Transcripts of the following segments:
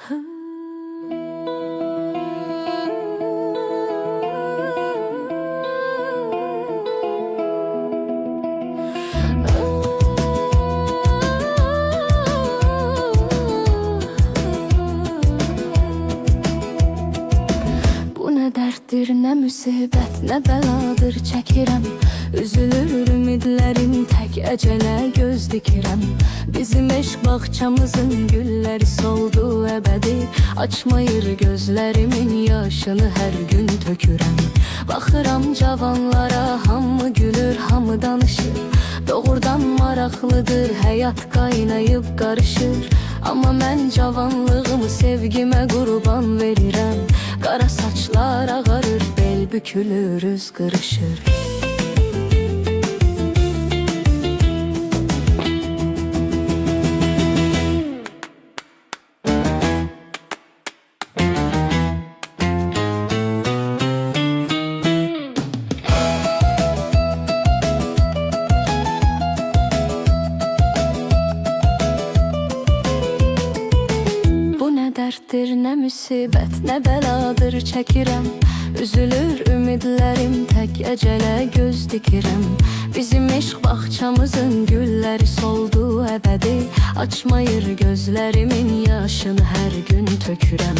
Bu ne derttir ne musibet ne beladır ecele göz dikirem. Bizim eşk bahçamızın gülleri soldu ebedi. Açmayır gözlerimin yaşını her gün tökürem. Bakıram cavanlara hamı gülür hamı danışır? Doğrudan maraqlıdır həyat qaynayıb qarışır Amma mən cavanlığımı sevgimə qurban verirəm Qara saçlar ağarır, bel bükülür, üz qırışır Derttir ne musibet ne beladır çekirem. Üzülür ümidlerim tek ecele göz dikirem. Bizim eşk bahçamızın gülleri soldu ebedi. Açmayır gözlerimin yaşını her gün tökürem.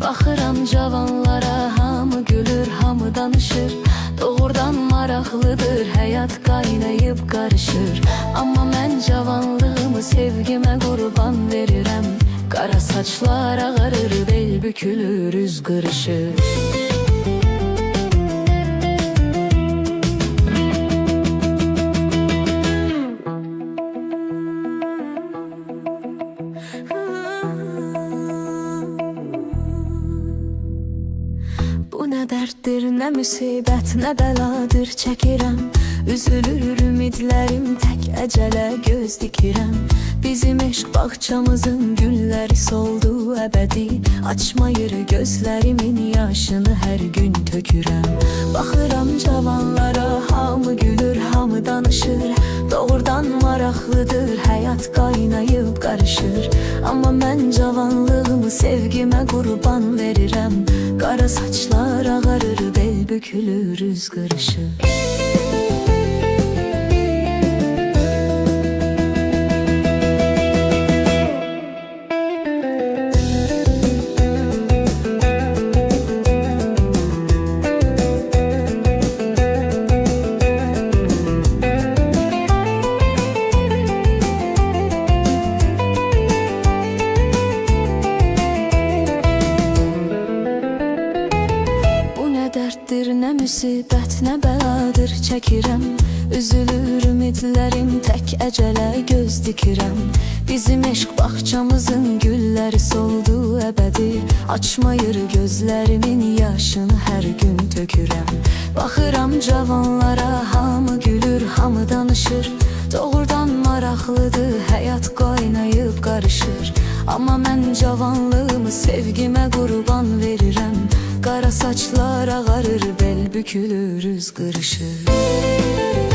Bakıram cavanlara hamı gülür hamı danışır. Doğrudan maraqlıdır həyat qaynayıb qarışır. Amma mən cavanlığımı sevgimə qurban verirəm Qara saçlar ağarır, bel bükülür, üz qırışır Bu ne derttir ne musibet ne beladır çekirem Üzülür ümidlerim tek ecele göz dikirem. Bizim eşk bahçamızın gülleri soldu ebedi. Açmayır gözlerimin yaşını her gün tökürem. Bakıram cavanlara hamı gülür hamı danışır. Doğrudan maraqlıdır həyat qaynayıb qarışır Amma mən cavanlığımı sevgimə qurban verirəm Qara saçlar ağarır, bel bükülür, üz qırışır Derttir ne musibet ne beladır çekirem. Üzülür ümidlerim tek ecele göz dikirem. Bizim eşk bahçamızın gülleri soldu ebedi. Açmayır gözlerimin yaşını her gün tökürem. Bakıram cavanlara hamı gülür hamı danışır. Doğrudan maraqlıdır həyat qaynayıb qarışır Amma mən cavanlığımı sevgimə qurban verirəm Qara saçlar ağarır, bel bükülür, üz qırışır